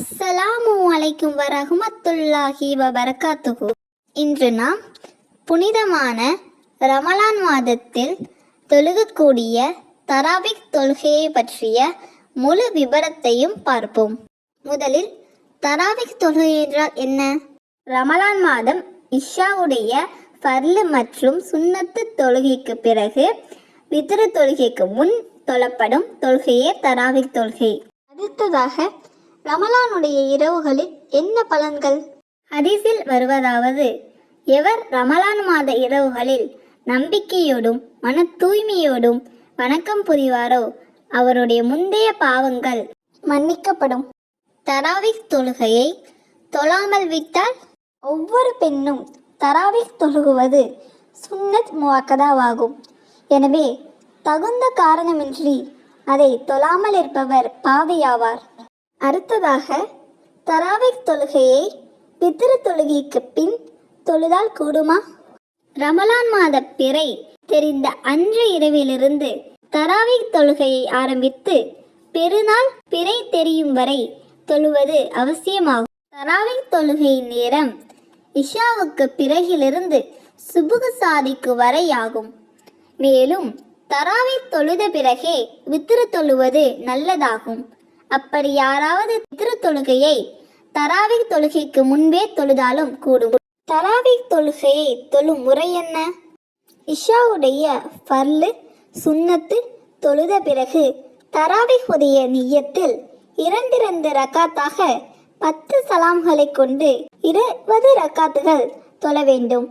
அஸ்ஸலாமு அலைக்கும் வரஹ்மத்துல்லாஹி வரகாத்துகு இன்று நாம் புனிதமான ரமலான் மாதத்தில் தொழுகக்கூடிய தராவிக் தொழுகையை பற்றிய முழு விபரத்தையும் பார்ப்போம். முதலில் தராவிக் தொழுகை என்றால் என்ன? ரமலான் மாதம் இஷாவுடைய ஃபர்லு மற்றும் சுண்ணத்து தொழுகைக்கு பிறகு வித்திரு தொழுகைக்கு முன் தொழப்படும் தொழுகையே தராவிக் தொழுகை. அடுத்ததாக ரமலானுடைய இரவுகளில் என்ன பலன்கள்? ஹதீஸில் வருவதாவது எவர் ரமலான் மாத இரவுகளில் நம்பிக்கையோடும் மன தூய்மையோடும் வணக்கம் புரிவாரோ அவருடைய முந்தைய பாவங்கள் மன்னிக்கப்படும். தராவிக் தொழுகையை தொழாமல் விட்டால் ஒவ்வொரு பெண்ணும் தராவிக் தொழுகுவது சுன்னத் முவாக்கதாவாகும். எனவே தகுந்த காரணமின்றி அதை தொழாமல் இருப்பவர் பாவியாவார். அடுத்ததாக தராவிக் தொழுகையை பித்திரு தொழுகைக்கு பின் தொழுதால் கூடுமா? ரமலான் மாத பிறை தெரிந்த அன்று இரவிலிருந்து தராவிக் தொழுகையை ஆரம்பித்து பெருநாள் பிறை தெரியும் வரை தொழுவது அவசியமாகும். தராவிக் தொழுகையின் நேரம் இஷாவுக்கு பிறகிலிருந்து சுபுகு சாதிக்கு வரை ஆகும். மேலும் தராவி தொழுத பிறகே வித்திரு தொழுவது நல்லதாகும். அப்படி யாராவது வித்திரு தொழுகையை தராவி தொழுகைக்கு முன்பே தொழுதாலும் கூடும். தராவி தொழுகையை தொழும் முறை என்ன? இஷாவுடைய ஃபர்லு சுண்ணத்து தொழுத பிறகு தராவிஹுடைய நியத்தில் இரண்டிரண்டு ரக்காத்தாக பத்து சலாம்களை கொண்டு இருபது ரக்காத்துகள் தொழ வேண்டும்.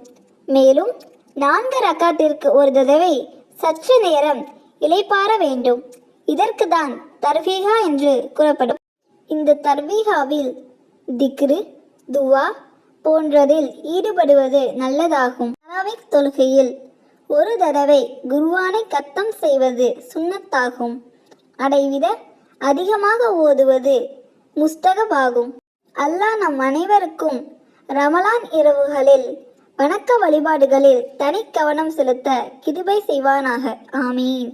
மேலும் நான்கு ரக்காத்திற்கு ஒரு தடவை சற்று நேரம் இளைப்பாற வேண்டும். இதற்கு தான் தர்வீகா என்று கூறப்படும். இந்த தர்வீகாவில் திக்ரு துவா போன்றதில் ஈடுபடுவது நல்லதாகும். தராவிக் தொழுகையில் ஒரு தடவை குருவானை கத்தம் செய்வது சுண்ணத்தாகும். அதைவிட அதிகமாக ஓதுவது முஸ்தகமாகும். அல்லாஹ் நம் அனைவருக்கும் ரமலான் இரவுகளில் வணக்க வழிபாடுகளில் தனி கவனம் செலுத்த கிருபை செய்வானாக. ஆமீன்.